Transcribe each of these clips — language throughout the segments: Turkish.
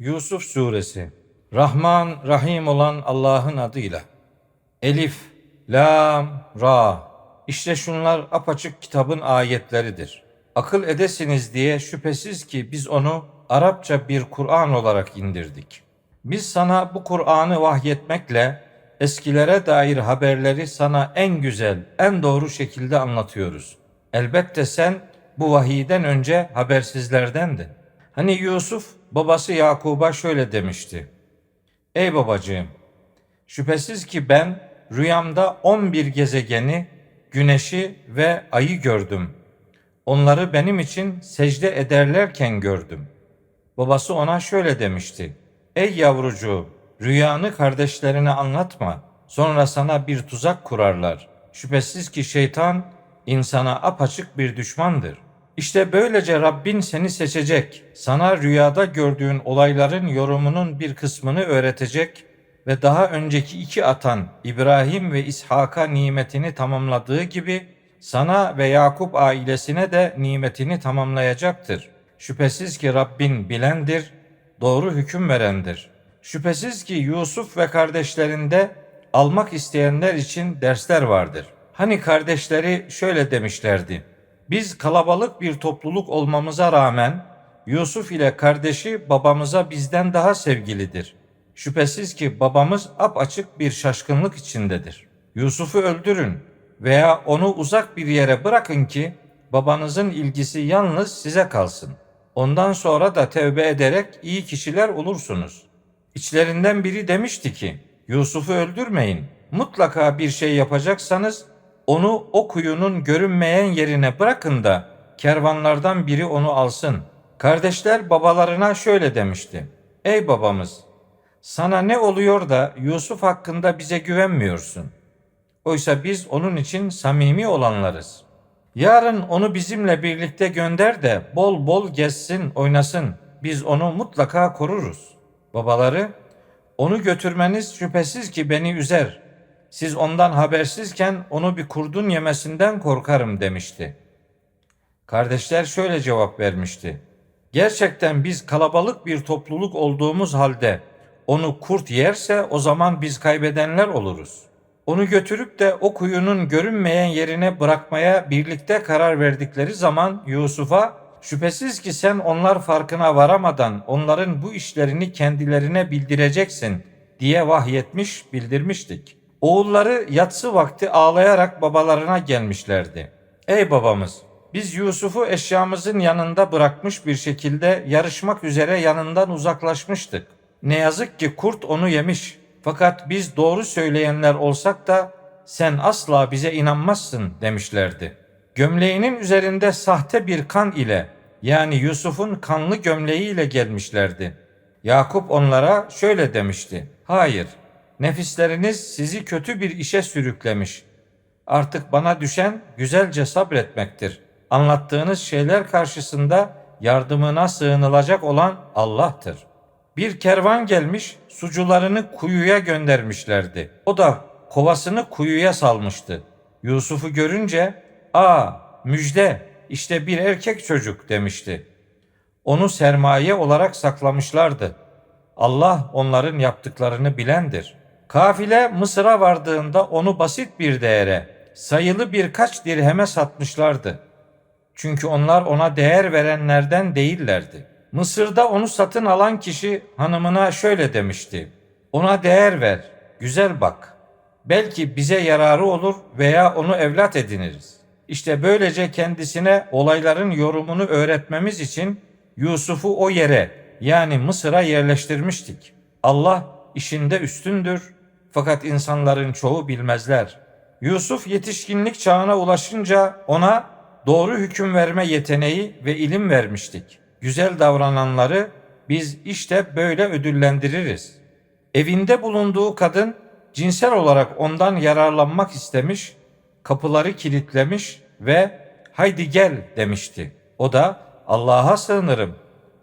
Yusuf Suresi Rahman Rahim olan Allah'ın adıyla Elif, Lam, Ra İşte şunlar apaçık kitabın ayetleridir. Akıl edesiniz diye şüphesiz ki biz onu Arapça bir Kur'an olarak indirdik. Biz sana bu Kur'an'ı vahyetmekle eskilere dair haberleri sana en güzel, en doğru şekilde anlatıyoruz. Elbette sen bu vahiyden önce habersizlerdendin. Hani Yusuf babası Yakub'a şöyle demişti. Ey babacığım, şüphesiz ki ben rüyamda 11 gezegeni, güneşi ve ayı gördüm. Onları benim için secde ederlerken gördüm. Babası ona şöyle demişti. Ey yavrucuğum, rüyanı kardeşlerine anlatma. Sonra sana bir tuzak kurarlar. Şüphesiz ki şeytan insana apaçık bir düşmandır. İşte böylece Rabbin seni seçecek. Sana rüyada gördüğün olayların yorumunun bir kısmını öğretecek ve daha önceki iki atan İbrahim ve İshak'a nimetini tamamladığı gibi sana ve Yakup ailesine de nimetini tamamlayacaktır. Şüphesiz ki Rabbin bilendir, doğru hüküm verendir. Şüphesiz ki Yusuf ve kardeşlerinde almak isteyenler için dersler vardır. Hani kardeşleri şöyle demişlerdi. Biz kalabalık bir topluluk olmamıza rağmen Yusuf ile kardeşi babamıza bizden daha sevgilidir. Şüphesiz ki babamız apaçık bir şaşkınlık içindedir. Yusuf'u öldürün veya onu uzak bir yere bırakın ki babanızın ilgisi yalnız size kalsın. Ondan sonra da tevbe ederek iyi kişiler olursunuz. İçlerinden biri demişti ki, Yusuf'u öldürmeyin. Mutlaka bir şey yapacaksanız onu o kuyunun görünmeyen yerine bırakın da kervanlardan biri onu alsın. Kardeşler babalarına şöyle demişti. Ey babamız, sana ne oluyor da Yusuf hakkında bize güvenmiyorsun? Oysa biz onun için samimi olanlarız. Yarın onu bizimle birlikte gönder de bol bol gezsin, oynasın. Biz onu mutlaka koruruz. Babaları, onu götürmeniz şüphesiz ki beni üzer. Siz ondan habersizken onu bir kurdun yemesinden korkarım demişti. Kardeşler şöyle cevap vermişti. Gerçekten biz kalabalık bir topluluk olduğumuz halde onu kurt yerse o zaman biz kaybedenler oluruz. Onu götürüp de o kuyunun görünmeyen yerine bırakmaya birlikte karar verdikleri zaman Yusuf'a şüphesiz ki sen onlar farkına varamadan onların bu işlerini kendilerine bildireceksin diye vahyetmiş bildirmiştik. Oğulları yatsı vakti ağlayarak babalarına gelmişlerdi. Ey babamız biz Yusuf'u eşyamızın yanında bırakmış bir şekilde yarışmak üzere yanından uzaklaşmıştık. Ne yazık ki kurt onu yemiş. Fakat biz doğru söyleyenler olsak da sen asla bize inanmazsın demişlerdi. Gömleğinin üzerinde sahte bir kan ile yani Yusuf'un kanlı gömleği ile gelmişlerdi. Yakup onlara şöyle demişti. Hayır, nefisleriniz sizi kötü bir işe sürüklemiş. Artık bana düşen güzelce sabretmektir. Anlattığınız şeyler karşısında yardımına sığınılacak olan Allah'tır. Bir kervan gelmiş, sucularını kuyuya göndermişlerdi. O da kovasını kuyuya salmıştı. Yusuf'u görünce, "Aa, müjde, işte bir erkek çocuk." demişti. Onu sermaye olarak saklamışlardı. Allah onların yaptıklarını bilendir. Kafile Mısır'a vardığında onu basit bir değere, sayılı birkaç dirheme satmışlardı. Çünkü onlar ona değer verenlerden değillerdi. Mısır'da onu satın alan kişi hanımına şöyle demişti. Ona değer ver, güzel bak. Belki bize yararı olur veya onu evlat ediniriz. İşte böylece kendisine olayların yorumunu öğretmemiz için Yusuf'u o yere yani Mısır'a yerleştirmiştik. Allah işinde üstündür fakat insanların çoğu bilmezler. Yusuf yetişkinlik çağına ulaşınca ona doğru hüküm verme yeteneği ve ilim vermiştik. Güzel davrananları biz işte böyle ödüllendiririz. Evinde bulunduğu kadın cinsel olarak ondan yararlanmak istemiş, kapıları kilitlemiş ve haydi gel demişti. O da Allah'a sığınırım.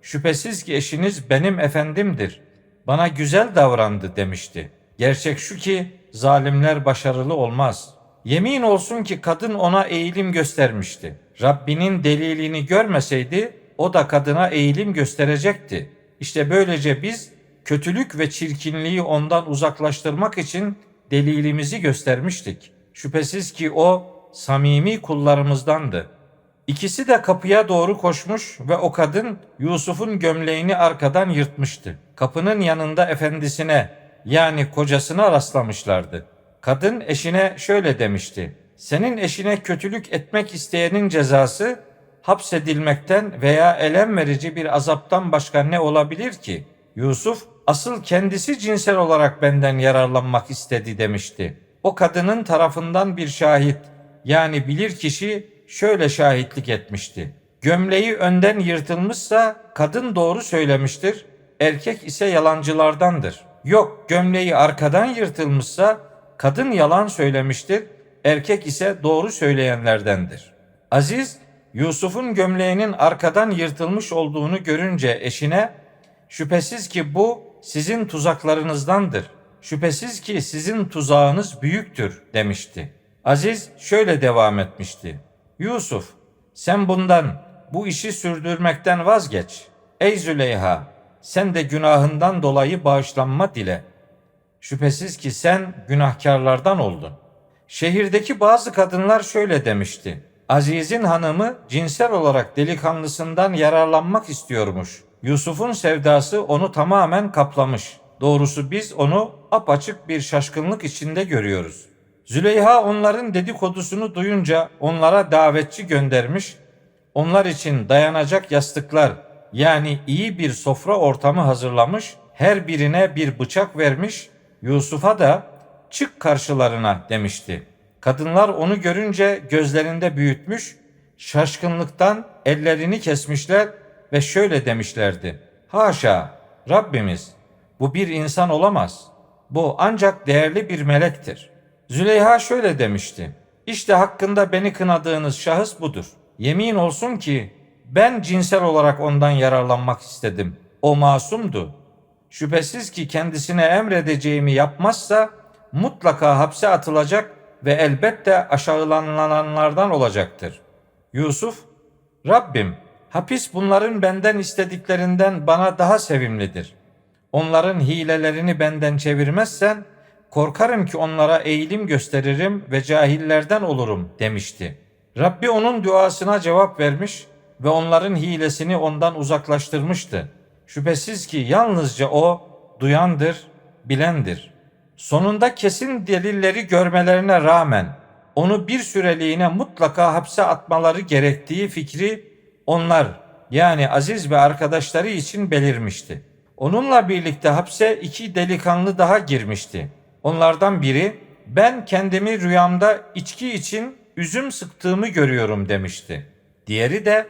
Şüphesiz ki eşiniz benim efendimdir. Bana güzel davrandı demişti. Gerçek şu ki zalimler başarılı olmaz. Yemin olsun ki kadın ona eğilim göstermişti. Rabbinin delilini görmeseydi o da kadına eğilim gösterecekti. İşte böylece biz kötülük ve çirkinliği ondan uzaklaştırmak için delilimizi göstermiştik. Şüphesiz ki o samimi kullarımızdandı. İkisi de kapıya doğru koşmuş ve o kadın Yusuf'un gömleğini arkadan yırtmıştı. Kapının yanında efendisine yani kocasına rastlamışlardı. Kadın eşine şöyle demişti. Senin eşine kötülük etmek isteyenin cezası hapsedilmekten veya elem verici bir azaptan başka ne olabilir ki? Yusuf asıl kendisi cinsel olarak benden yararlanmak istedi demişti. O kadının tarafından bir şahit yani bilir kişi şöyle şahitlik etmişti. Gömleği önden yırtılmışsa kadın doğru söylemiştir, erkek ise yalancılardandır. Yok gömleği arkadan yırtılmışsa kadın yalan söylemiştir, erkek ise doğru söyleyenlerdendir. Aziz Yusuf'un gömleğinin arkadan yırtılmış olduğunu görünce eşine şüphesiz ki bu sizin tuzaklarınızdandır. Şüphesiz ki sizin tuzağınız büyüktür demişti. Aziz şöyle devam etmişti. Yusuf sen bundan bu işi sürdürmekten vazgeç. Ey Züleyha sen de günahından dolayı bağışlanma dile. Şüphesiz ki sen günahkarlardan oldun. Şehirdeki bazı kadınlar şöyle demişti. Aziz'in hanımı cinsel olarak delikanlısından yararlanmak istiyormuş. Yusuf'un sevdası onu tamamen kaplamış. Doğrusu biz onu apaçık bir şaşkınlık içinde görüyoruz. Züleyha onların dedikodusunu duyunca onlara davetçi göndermiş. Onlar için dayanacak yastıklar yani iyi bir sofra ortamı hazırlamış. Her birine bir bıçak vermiş. Yusuf'a da çık karşılarına demişti. Kadınlar onu görünce gözlerinde büyütmüş, şaşkınlıktan ellerini kesmişler ve şöyle demişlerdi. Haşa Rabbimiz bu bir insan olamaz. Bu ancak değerli bir melektir. Züleyha şöyle demişti. İşte hakkında beni kınadığınız şahıs budur. Yemin olsun ki ben cinsel olarak ondan yararlanmak istedim. O masumdu. Şüphesiz ki kendisine emredeceğimi yapmazsa mutlaka hapse atılacak ve elbette aşağılananlardan olacaktır. Yusuf, Rabbim hapis bunların benden istediklerinden bana daha sevimlidir. Onların hilelerini benden çevirmezsen korkarım ki onlara eğilim gösteririm ve cahillerden olurum demişti. Rabbi onun duasına cevap vermiş ve onların hilesini ondan uzaklaştırmıştı. Şüphesiz ki yalnızca o duyandır, bilendir. Sonunda kesin delilleri görmelerine rağmen onu bir süreliğine mutlaka hapse atmaları gerektiği fikri onlar yani Aziz ve arkadaşları için belirmişti. Onunla birlikte hapse iki delikanlı daha girmişti. Onlardan biri ben kendimi rüyamda içki için üzüm sıktığımı görüyorum demişti. Diğeri de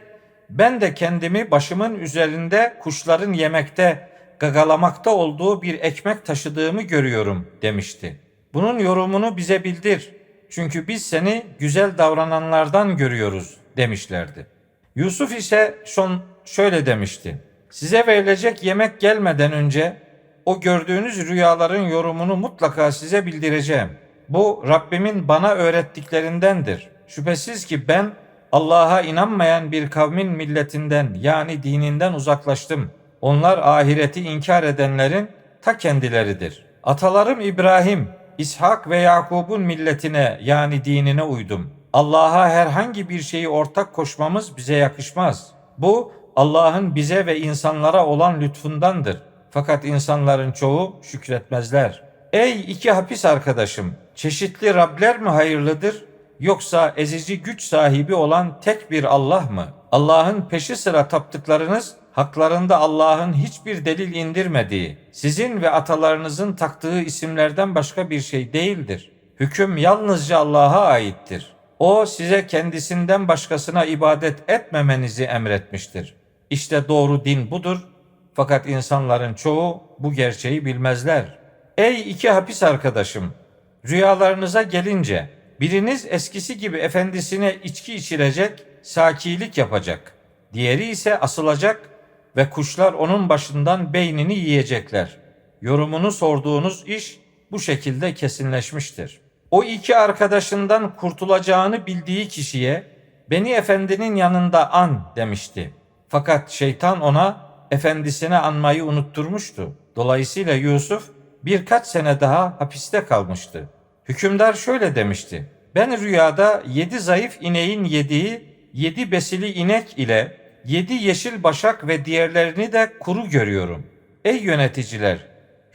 ben de kendimi başımın üzerinde kuşların yemekte, gagalamakta olduğu bir ekmek taşıdığımı görüyorum demişti. Bunun yorumunu bize bildir. Çünkü biz seni güzel davrananlardan görüyoruz demişlerdi. Yusuf ise son şöyle demişti. Size verilecek yemek gelmeden önce o gördüğünüz rüyaların yorumunu mutlaka size bildireceğim. Bu Rabbimin bana öğrettiklerindendir. Şüphesiz ki ben Allah'a inanmayan bir kavmin milletinden yani dininden uzaklaştım. Onlar ahireti inkar edenlerin ta kendileridir. Atalarım İbrahim, İshak ve Yakub'un milletine yani dinine uydum. Allah'a herhangi bir şeyi ortak koşmamız bize yakışmaz. Bu Allah'ın bize ve insanlara olan lütfundandır. Fakat insanların çoğu şükretmezler. Ey iki hapis arkadaşım, çeşitli Rabler mi hayırlıdır yoksa ezici güç sahibi olan tek bir Allah mı? Allah'ın peşi sıra taptıklarınız haklarında Allah'ın hiçbir delil indirmediği, sizin ve atalarınızın taktığı isimlerden başka bir şey değildir. Hüküm yalnızca Allah'a aittir. O size kendisinden başkasına ibadet etmemenizi emretmiştir. İşte doğru din budur. Fakat insanların çoğu bu gerçeği bilmezler. Ey iki hapis arkadaşım, rüyalarınıza gelince biriniz eskisi gibi efendisine içki içirecek, sakilik yapacak. Diğeri ise asılacak ve kuşlar onun başından beynini yiyecekler. Yorumunu sorduğunuz iş bu şekilde kesinleşmiştir. O iki arkadaşından kurtulacağını bildiği kişiye beni efendinin yanında an demişti. Fakat şeytan ona efendisine anmayı unutturmuştu. Dolayısıyla Yusuf birkaç sene daha hapiste kalmıştı. Hükümdar şöyle demişti. Ben rüyada yedi zayıf ineğin yediği yedi besili inek ile yedi yeşil başak ve diğerlerini de kuru görüyorum. Ey yöneticiler,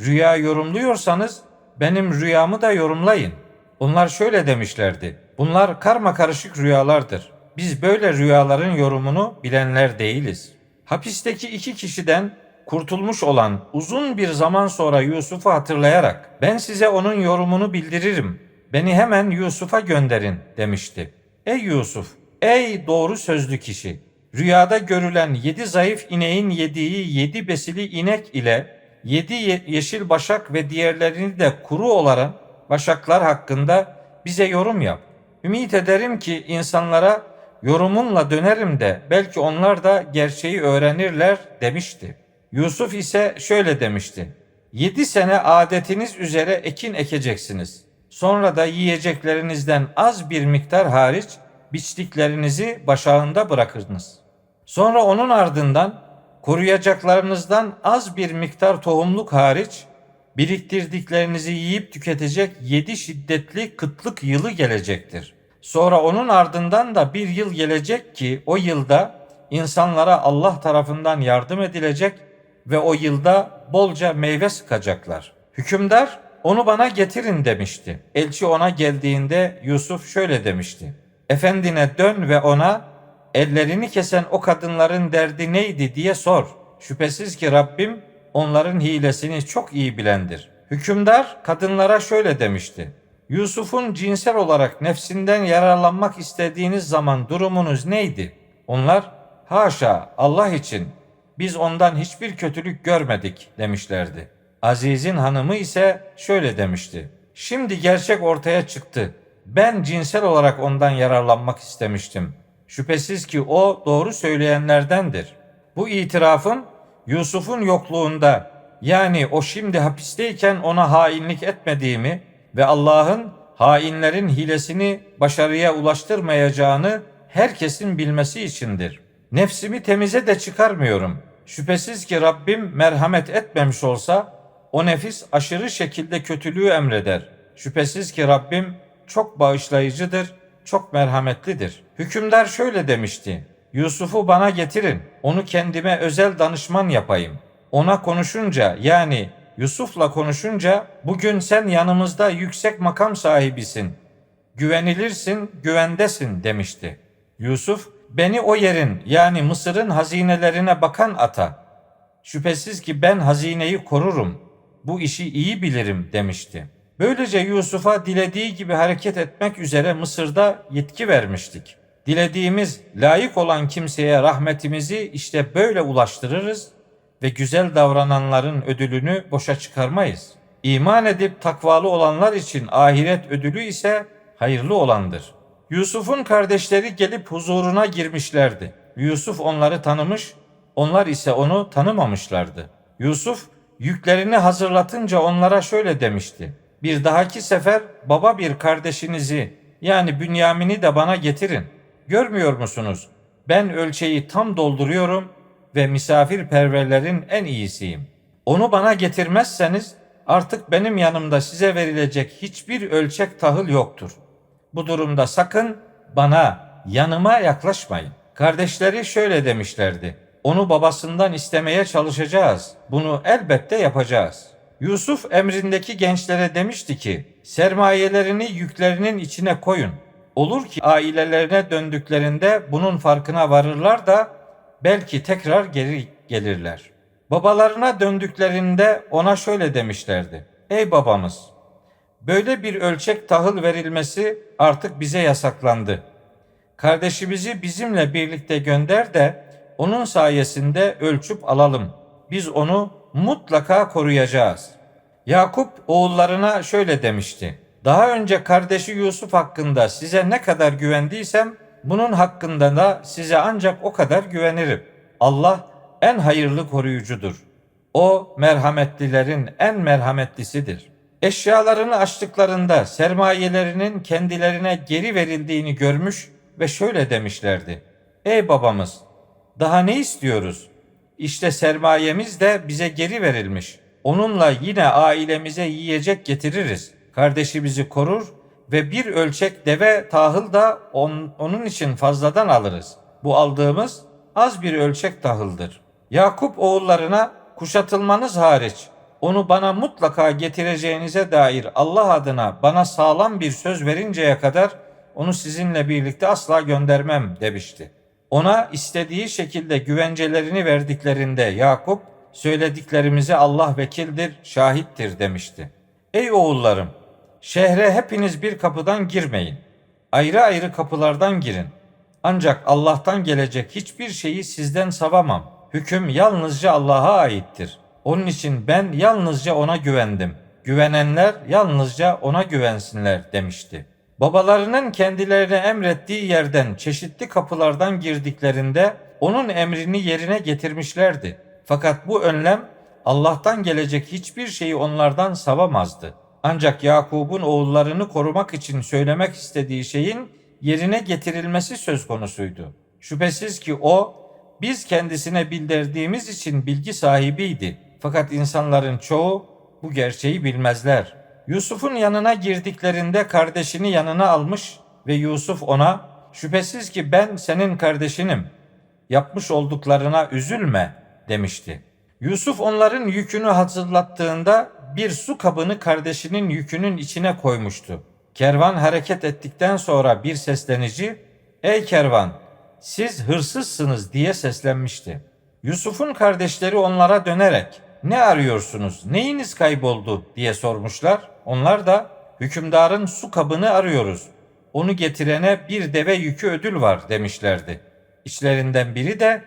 rüya yorumluyorsanız benim rüyamı da yorumlayın. Onlar şöyle demişlerdi. Bunlar karma karışık rüyalardır. Biz böyle rüyaların yorumunu bilenler değiliz. Hapisteki iki kişiden kurtulmuş olan uzun bir zaman sonra Yusuf'u hatırlayarak ben size onun yorumunu bildiririm. Beni hemen Yusuf'a gönderin demişti. Ey Yusuf, ey doğru sözlü kişi. Rüyada görülen yedi zayıf ineğin yediği yedi besili inek ile yedi ye- yeşil başak ve diğerlerini de kuru olan başaklar hakkında bize yorum yap. Ümit ederim ki insanlara yorumunla dönerim de belki onlar da gerçeği öğrenirler demişti. Yusuf ise şöyle demişti. Yedi sene adetiniz üzere ekin ekeceksiniz. Sonra da yiyeceklerinizden az bir miktar hariç biçtiklerinizi başağında bırakırsınız. Sonra onun ardından koruyacaklarınızdan az bir miktar tohumluk hariç biriktirdiklerinizi yiyip tüketecek yedi şiddetli kıtlık yılı gelecektir. Sonra onun ardından da bir yıl gelecek ki o yılda insanlara Allah tarafından yardım edilecek ve o yılda bolca meyve sıkacaklar. Hükümdar onu bana getirin demişti. Elçi ona geldiğinde Yusuf şöyle demişti. Efendine dön ve ona ellerini kesen o kadınların derdi neydi diye sor. Şüphesiz ki Rabbim onların hilesini çok iyi bilendir. Hükümdar kadınlara şöyle demişti. Yusuf'un cinsel olarak nefsinden yararlanmak istediğiniz zaman durumunuz neydi? Onlar haşa Allah için biz ondan hiçbir kötülük görmedik demişlerdi. Aziz'in hanımı ise şöyle demişti. Şimdi gerçek ortaya çıktı. Ben cinsel olarak ondan yararlanmak istemiştim. Şüphesiz ki o doğru söyleyenlerdendir. Bu itirafın Yusuf'un yokluğunda yani o şimdi hapisteyken ona hainlik etmediğimi ve Allah'ın hainlerin hilesini başarıya ulaştırmayacağını herkesin bilmesi içindir. Nefsimi temize de çıkarmıyorum. Şüphesiz ki Rabbim merhamet etmemiş olsa o nefis aşırı şekilde kötülüğü emreder. Şüphesiz ki Rabbim çok bağışlayıcıdır, çok merhametlidir. Hükümdar şöyle demişti. Yusuf'u bana getirin. Onu kendime özel danışman yapayım. Ona konuşunca yani Yusuf'la konuşunca bugün sen yanımızda yüksek makam sahibisin. Güvenilirsin, güvendesin demişti. Yusuf beni o yerin yani Mısır'ın hazinelerine bakan ata. Şüphesiz ki ben hazineyi korurum. Bu işi iyi bilirim demişti. Böylece Yusuf'a dilediği gibi hareket etmek üzere Mısır'da yetki vermiştik. Dilediğimiz layık olan kimseye rahmetimizi işte böyle ulaştırırız ve güzel davrananların ödülünü boşa çıkarmayız. İman edip takvalı olanlar için ahiret ödülü ise hayırlı olandır. Yusuf'un kardeşleri gelip huzuruna girmişlerdi. Yusuf onları tanımış, onlar ise onu tanımamışlardı. Yusuf yüklerini hazırlatınca onlara şöyle demişti. Bir dahaki sefer baba bir kardeşinizi yani Bünyamin'i de bana getirin. Görmüyor musunuz? Ben ölçeği tam dolduruyorum ve misafirperverlerin en iyisiyim. Onu bana getirmezseniz artık benim yanımda size verilecek hiçbir ölçek tahıl yoktur. Bu durumda sakın bana, yanıma yaklaşmayın. Kardeşleri şöyle demişlerdi. Onu babasından istemeye çalışacağız. Bunu elbette yapacağız. Yusuf emrindeki gençlere demişti ki, sermayelerini yüklerinin içine koyun. Olur ki ailelerine döndüklerinde bunun farkına varırlar da belki tekrar geri gelirler. Babalarına döndüklerinde ona şöyle demişlerdi. Ey babamız, böyle bir ölçek tahıl verilmesi artık bize yasaklandı. Kardeşimizi bizimle birlikte gönder de onun sayesinde ölçüp alalım. Biz onu mutlaka koruyacağız. Yakup oğullarına şöyle demişti. Daha önce kardeşi Yusuf hakkında size ne kadar güvendiysem bunun hakkında da size ancak o kadar güvenirim. Allah en hayırlı koruyucudur. O merhametlilerin en merhametlisidir. Eşyalarını açtıklarında sermayelerinin kendilerine geri verildiğini görmüş ve şöyle demişlerdi. Ey babamız, daha ne istiyoruz? İşte sermayemiz de bize geri verilmiş. Onunla yine ailemize yiyecek getiririz. Kardeşi bizi korur ve bir ölçek deve tahıl da on- onun için fazladan alırız. Bu aldığımız az bir ölçek tahıldır. Yakup oğullarına kuşatılmanız hariç onu bana mutlaka getireceğinize dair Allah adına bana sağlam bir söz verinceye kadar onu sizinle birlikte asla göndermem demişti. Ona istediği şekilde güvencelerini verdiklerinde Yakup söylediklerimize Allah vekildir, şahittir demişti. Ey oğullarım, şehre hepiniz bir kapıdan girmeyin. Ayrı ayrı kapılardan girin. Ancak Allah'tan gelecek hiçbir şeyi sizden savamam. Hüküm yalnızca Allah'a aittir. Onun için ben yalnızca ona güvendim. Güvenenler yalnızca ona güvensinler demişti. Babalarının kendilerine emrettiği yerden çeşitli kapılardan girdiklerinde onun emrini yerine getirmişlerdi. Fakat bu önlem Allah'tan gelecek hiçbir şeyi onlardan savamazdı. Ancak Yakub'un oğullarını korumak için söylemek istediği şeyin yerine getirilmesi söz konusuydu. Şüphesiz ki o biz kendisine bildirdiğimiz için bilgi sahibiydi. Fakat insanların çoğu bu gerçeği bilmezler. Yusuf'un yanına girdiklerinde kardeşini yanına almış ve Yusuf ona şüphesiz ki ben senin kardeşinim. Yapmış olduklarına üzülme demişti. Yusuf onların yükünü hazırlattığında bir su kabını kardeşinin yükünün içine koymuştu. Kervan hareket ettikten sonra bir seslenici "Ey kervan, siz hırsızsınız." diye seslenmişti. Yusuf'un kardeşleri onlara dönerek "Ne arıyorsunuz? Neyiniz kayboldu?" diye sormuşlar. Onlar da "Hükümdarın su kabını arıyoruz. Onu getirene bir deve yükü ödül var." demişlerdi. İçlerinden biri de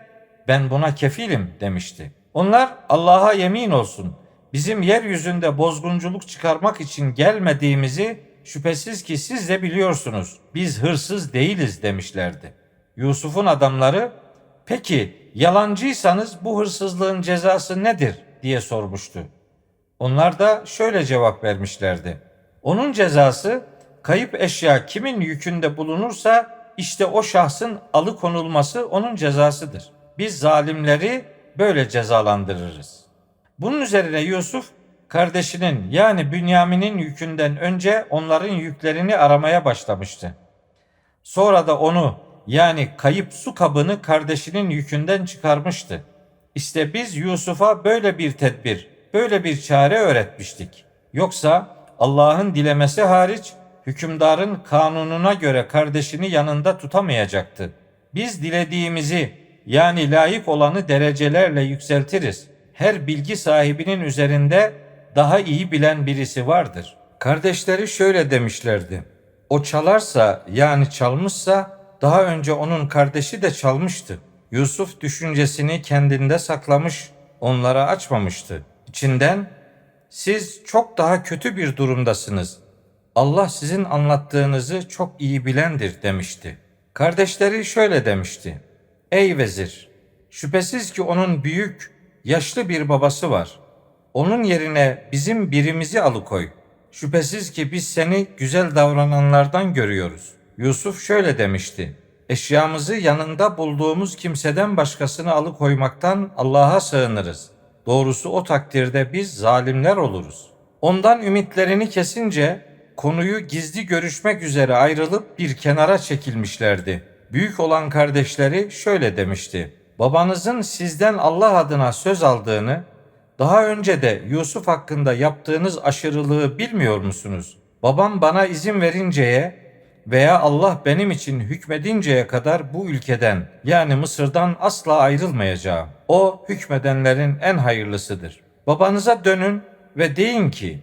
"Ben buna kefilim." demişti. Onlar Allah'a yemin olsun bizim yeryüzünde bozgunculuk çıkarmak için gelmediğimizi şüphesiz ki siz de biliyorsunuz. Biz hırsız değiliz demişlerdi. Yusuf'un adamları peki yalancıysanız bu hırsızlığın cezası nedir diye sormuştu. Onlar da şöyle cevap vermişlerdi. Onun cezası kayıp eşya kimin yükünde bulunursa işte o şahsın alıkonulması onun cezasıdır. Biz zalimleri böyle cezalandırırız. Bunun üzerine Yusuf kardeşinin yani Bünyamin'in yükünden önce onların yüklerini aramaya başlamıştı. Sonra da onu yani kayıp su kabını kardeşinin yükünden çıkarmıştı. İşte biz Yusuf'a böyle bir tedbir, böyle bir çare öğretmiştik. Yoksa Allah'ın dilemesi hariç hükümdarın kanununa göre kardeşini yanında tutamayacaktı. Biz dilediğimizi yani layık olanı derecelerle yükseltiriz. Her bilgi sahibinin üzerinde daha iyi bilen birisi vardır. Kardeşleri şöyle demişlerdi. O çalarsa yani çalmışsa daha önce onun kardeşi de çalmıştı. Yusuf düşüncesini kendinde saklamış, onlara açmamıştı. İçinden siz çok daha kötü bir durumdasınız. Allah sizin anlattığınızı çok iyi bilendir demişti. Kardeşleri şöyle demişti. Ey vezir! Şüphesiz ki onun büyük, yaşlı bir babası var. Onun yerine bizim birimizi alıkoy. Şüphesiz ki biz seni güzel davrananlardan görüyoruz. Yusuf şöyle demişti. Eşyamızı yanında bulduğumuz kimseden başkasını alıkoymaktan Allah'a sığınırız. Doğrusu o takdirde biz zalimler oluruz. Ondan ümitlerini kesince konuyu gizli görüşmek üzere ayrılıp bir kenara çekilmişlerdi. Büyük olan kardeşleri şöyle demişti. Babanızın sizden Allah adına söz aldığını, daha önce de Yusuf hakkında yaptığınız aşırılığı bilmiyor musunuz? Babam bana izin verinceye veya Allah benim için hükmedinceye kadar bu ülkeden yani Mısır'dan asla ayrılmayacağım. O hükmedenlerin en hayırlısıdır. Babanıza dönün ve deyin ki,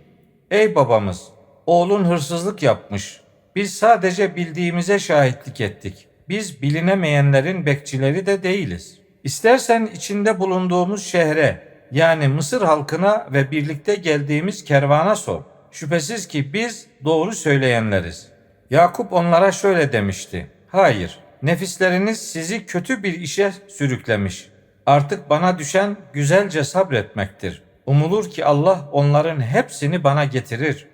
ey babamız, oğlun hırsızlık yapmış. Biz sadece bildiğimize şahitlik ettik. Biz bilinemeyenlerin bekçileri de değiliz. İstersen içinde bulunduğumuz şehre yani Mısır halkına ve birlikte geldiğimiz kervana sor. Şüphesiz ki biz doğru söyleyenleriz. Yakup onlara şöyle demişti. Hayır, nefisleriniz sizi kötü bir işe sürüklemiş. Artık bana düşen güzelce sabretmektir. Umulur ki Allah onların hepsini bana getirir.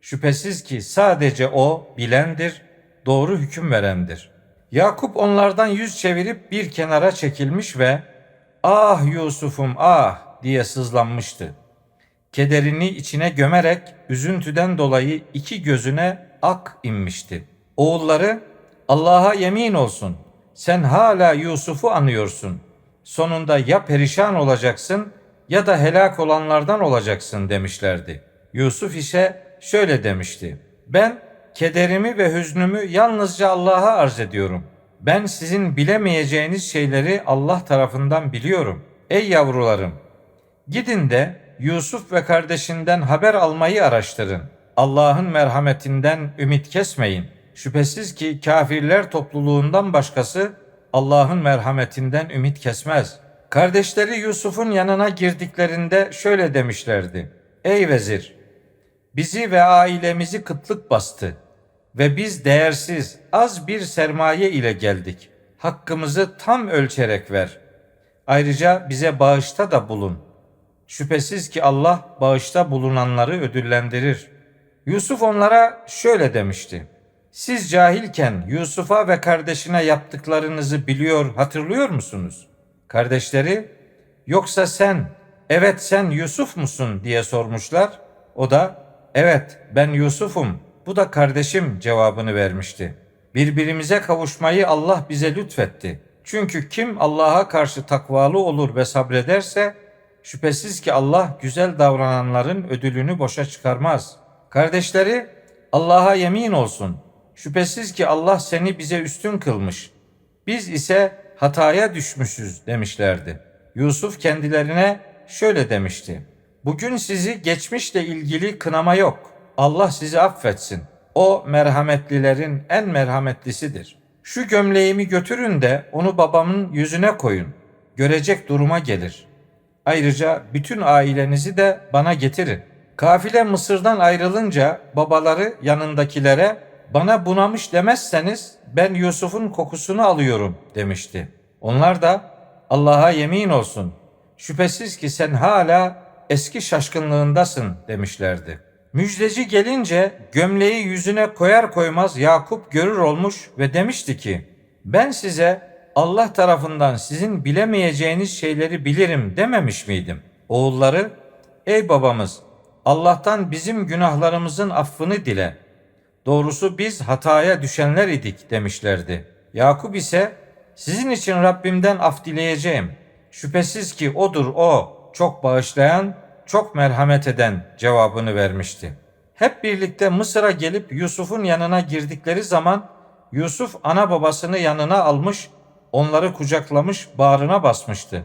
Şüphesiz ki sadece o bilendir, doğru hüküm verendir. Yakup onlardan yüz çevirip bir kenara çekilmiş ve ah Yusuf'um ah diye sızlanmıştı. Kederini içine gömerek üzüntüden dolayı iki gözüne ak inmişti. Oğulları Allah'a yemin olsun sen hala Yusuf'u anıyorsun. Sonunda ya perişan olacaksın ya da helak olanlardan olacaksın demişlerdi. Yusuf ise şöyle demişti. Ben kederimi ve hüznümü yalnızca Allah'a arz ediyorum. Ben sizin bilemeyeceğiniz şeyleri Allah tarafından biliyorum. Ey yavrularım, gidin de Yusuf ve kardeşinden haber almayı araştırın. Allah'ın merhametinden ümit kesmeyin. Şüphesiz ki kafirler topluluğundan başkası Allah'ın merhametinden ümit kesmez. Kardeşleri Yusuf'un yanına girdiklerinde şöyle demişlerdi. Ey vezir, bizi ve ailemizi kıtlık bastı ve biz değersiz az bir sermaye ile geldik. Hakkımızı tam ölçerek ver. Ayrıca bize bağışta da bulun. Şüphesiz ki Allah bağışta bulunanları ödüllendirir. Yusuf onlara şöyle demişti. Siz cahilken Yusuf'a ve kardeşine yaptıklarınızı biliyor, hatırlıyor musunuz? Kardeşleri, yoksa sen, evet sen Yusuf musun diye sormuşlar. O da, evet ben Yusuf'um, bu da kardeşim cevabını vermişti. Birbirimize kavuşmayı Allah bize lütfetti. Çünkü kim Allah'a karşı takvalı olur ve sabrederse, şüphesiz ki Allah güzel davrananların ödülünü boşa çıkarmaz. Kardeşleri, Allah'a yemin olsun. Şüphesiz ki Allah seni bize üstün kılmış. Biz ise hataya düşmüşüz demişlerdi. Yusuf kendilerine şöyle demişti. Bugün sizi geçmişle ilgili kınama yok. Allah sizi affetsin. O merhametlilerin en merhametlisidir. Şu gömleğimi götürün de onu babamın yüzüne koyun. Görecek duruma gelir. Ayrıca bütün ailenizi de bana getirin. Kafile Mısır'dan ayrılınca babaları yanındakilere bana bunamış demezseniz ben Yusuf'un kokusunu alıyorum demişti. Onlar da Allah'a yemin olsun şüphesiz ki sen hala eski şaşkınlığındasın demişlerdi. Müjdeci gelince gömleği yüzüne koyar koymaz Yakup görür olmuş ve demişti ki ben size Allah tarafından sizin bilemeyeceğiniz şeyleri bilirim dememiş miydim? Oğulları ey babamız Allah'tan bizim günahlarımızın affını dile. Doğrusu biz hataya düşenler idik demişlerdi. Yakup ise sizin için Rabbimden af dileyeceğim. Şüphesiz ki odur o çok bağışlayan, çok merhamet eden cevabını vermişti. Hep birlikte Mısır'a gelip Yusuf'un yanına girdikleri zaman Yusuf ana babasını yanına almış, onları kucaklamış, bağrına basmıştı.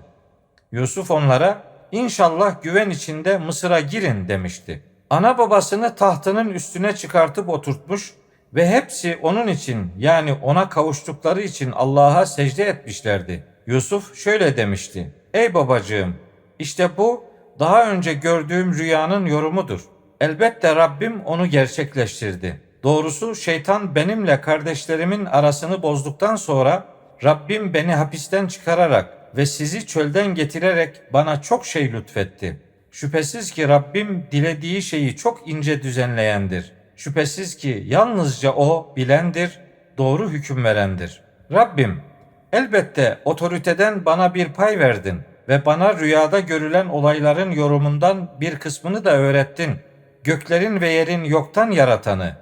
Yusuf onlara İnşallah güven içinde Mısır'a girin demişti. Ana babasını tahtının üstüne çıkartıp oturtmuş ve hepsi onun için yani ona kavuştukları için Allah'a secde etmişlerdi. Yusuf şöyle demişti. Ey babacığım işte bu daha önce gördüğüm rüyanın yorumudur. Elbette Rabbim onu gerçekleştirdi. Doğrusu şeytan benimle kardeşlerimin arasını bozduktan sonra Rabbim beni hapisten çıkararak ve sizi çölden getirerek bana çok şey lütfetti. Şüphesiz ki Rabbim dilediği şeyi çok ince düzenleyendir. Şüphesiz ki yalnızca O bilendir, doğru hüküm verendir. Rabbim, elbette otoriteden bana bir pay verdin ve bana rüyada görülen olayların yorumundan bir kısmını da öğrettin. Göklerin ve yerin yoktan yaratanı.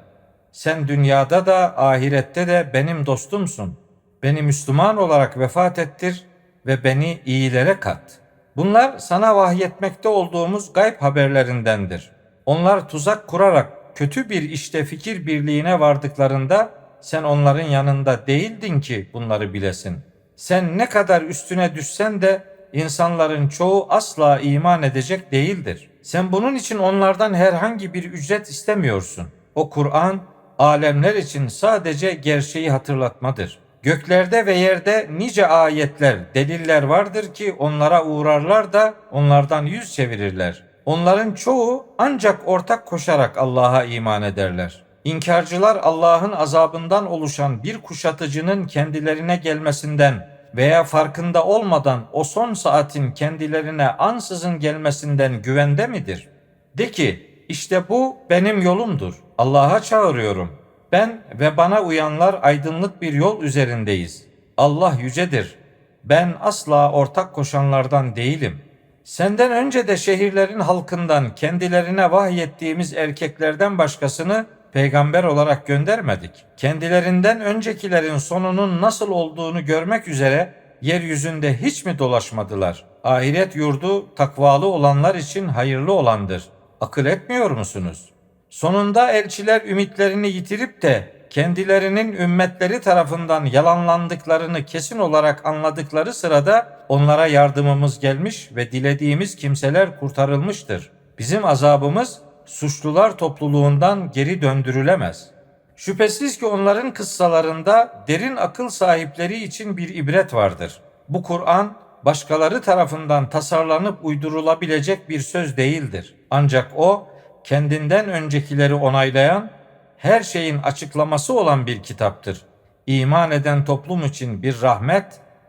Sen dünyada da ahirette de benim dostumsun. Beni Müslüman olarak vefat ettir ve beni iyilere kat. Bunlar sana vahyetmekte olduğumuz gayb haberlerindendir. Onlar tuzak kurarak kötü bir işte fikir birliğine vardıklarında sen onların yanında değildin ki bunları bilesin. Sen ne kadar üstüne düşsen de insanların çoğu asla iman edecek değildir. Sen bunun için onlardan herhangi bir ücret istemiyorsun. O Kur'an alemler için sadece gerçeği hatırlatmadır.'' Göklerde ve yerde nice ayetler, deliller vardır ki onlara uğrarlar da onlardan yüz çevirirler. Onların çoğu ancak ortak koşarak Allah'a iman ederler. İnkarcılar Allah'ın azabından oluşan bir kuşatıcının kendilerine gelmesinden veya farkında olmadan o son saatin kendilerine ansızın gelmesinden güvende midir? De ki işte bu benim yolumdur. Allah'a çağırıyorum.'' Ben ve bana uyanlar aydınlık bir yol üzerindeyiz. Allah yücedir. ben asla ortak koşanlardan değilim. Senden önce de şehirlerin halkından kendilerine vahyettiğimiz erkeklerden başkasını peygamber olarak göndermedik. Kendilerinden öncekilerin sonunun nasıl olduğunu görmek üzere yeryüzünde hiç mi dolaşmadılar? Ahiret yurdu takvalı olanlar için hayırlı olandır. Akıl etmiyor musunuz? Sonunda elçiler ümitlerini yitirip de kendilerinin ümmetleri tarafından yalanlandıklarını kesin olarak anladıkları sırada onlara yardımımız gelmiş ve dilediğimiz kimseler kurtarılmıştır. Bizim azabımız suçlular topluluğundan geri döndürülemez. Şüphesiz ki onların kıssalarında derin akıl sahipleri için bir ibret vardır. Bu Kur'an başkaları tarafından tasarlanıp uydurulabilecek bir söz değildir. Ancak o kendinden öncekileri onaylayan, her şeyin açıklaması olan bir kitaptır. İman eden toplum için bir rahmet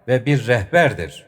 ve bir rehberdir.''